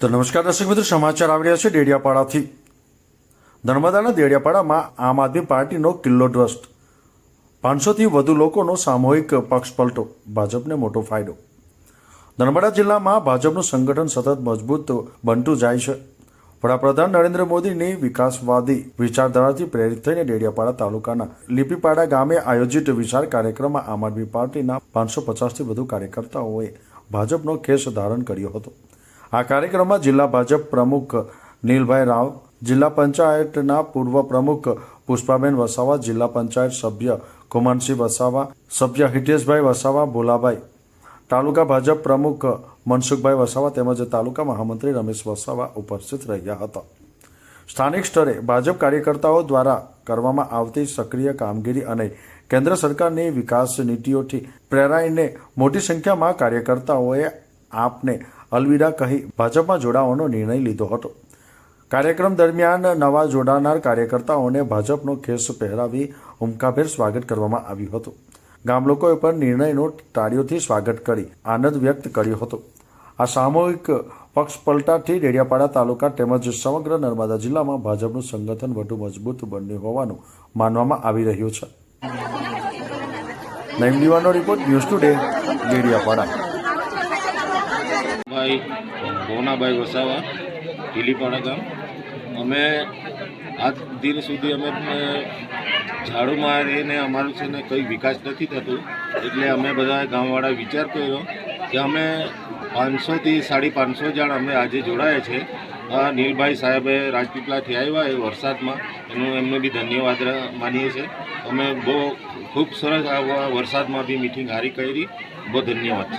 તો નમસ્કાર દર્શક મિત્રો, સમાચાર આવી રહ્યા છે ડેડિયાપાડાથી. નર્મદાના દેડિયાપાડામાં આમ આદમી પાર્ટીનો કિલ્લો ડ્રસ્ટ પાંચસોથી વધુ લોકોનો સામૂહિક પક્ષપલટો, ભાજપને મોટો ફાયદો. નર્મદા જિલ્લામાં ભાજપનું સંગઠન સતત મજબૂત બનતું જાય છે. વડાપ્રધાન નરેન્દ્ર મોદીની વિકાસવાદી વિચારધારાથી પ્રેરિત થઈને ડેડિયાપાડા તાલુકાના લીપીપાડા ગામે આયોજિત વિશાળ કાર્યક્રમમાં આમ આદમી પાર્ટીના પાંચસો પચાસથી વધુ કાર્યકર્તાઓએ ભાજપનો કેસ ધારણ કર્યો હતો. આ કાર્યક્રમમાં જિલ્લા ભાજપ પ્રમુખ નીલભાઈ રાવ, જિલ્લા પંચાયતના પૂર્વ પ્રમુખ પુષ્પાબેન વસાવા, જિલ્લા પંચાયત સભ્ય કુમારસિંહ વસાવા, સભ્ય હિતેશભાઈ વસાવા, ભોલાભાઈ. તાલુકા ભાજપ પ્રમુખ મનસુખભાઈ વસાવા તેમજ તાલુકા મહામંત્રી રમેશ વસાવા ઉપસ્થિત રહ્યા હતા. સ્થાનિક સ્તરે ભાજપ કાર્યકર્તાઓ દ્વારા કરવામાં આવતી સક્રિય કામગીરી અને કેન્દ્ર સરકારની વિકાસ નીતિઓથી પ્રેરાઈને મોટી સંખ્યામાં કાર્યકર્તાઓએ આપને અલવિદા કહી ભાજપમાં જોડાવાનો નિર્ણય લીધો હતો. કાર્યક્રમ દરમિયાન નવા જોડાનાર કાર્યકર્તાઓને ભાજપનો ખેસ પહેરાવી હુમકાભેર સ્વાગત કરવામાં આવ્યું હતું. ગામ લોકોએ પણ નિર્ણયનો તાળીઓથી સ્વાગત કરી આનંદ વ્યક્ત કર્યો હતો. આ સામૂહિક પક્ષ પલટાથી ડેડિયાપાડા તાલુકા તેમજ સમગ્ર નર્મદા જિલ્લામાં ભાજપનું સંગઠન વધુ મજબૂત બન્યું હોવાનું માનવામાં આવી રહ્યું છે. નઈમ દીવાનો રિપોર્ટ ન્યૂઝ ટુડે, ડેડિયાપાડા. ભાઈ, ભવનાભાઈ વસાવા ઢીલીપાડા ગામ. અમે આજ દિન સુધી અમે ઝાડુ મારીને અમારું છે ને કંઈ વિકાસ નથી થતું. એટલે અમે બધા ગામવાળા વિચાર કર્યો કે અમે પાંચસોથી સાડી પાંચસો જણ અમે આજે જોડાયા છે. આ નીલભાઈ સાહેબે રાજપીપળાથી આવ્યા એ વરસાદમાં. એનું એમનો બી ધન્યવાદ માનીએ છીએ. અમે બહુ ખૂબ સરસ આ વરસાદમાં બી મિટિંગ હારી કરી. બહુ ધન્યવાદ.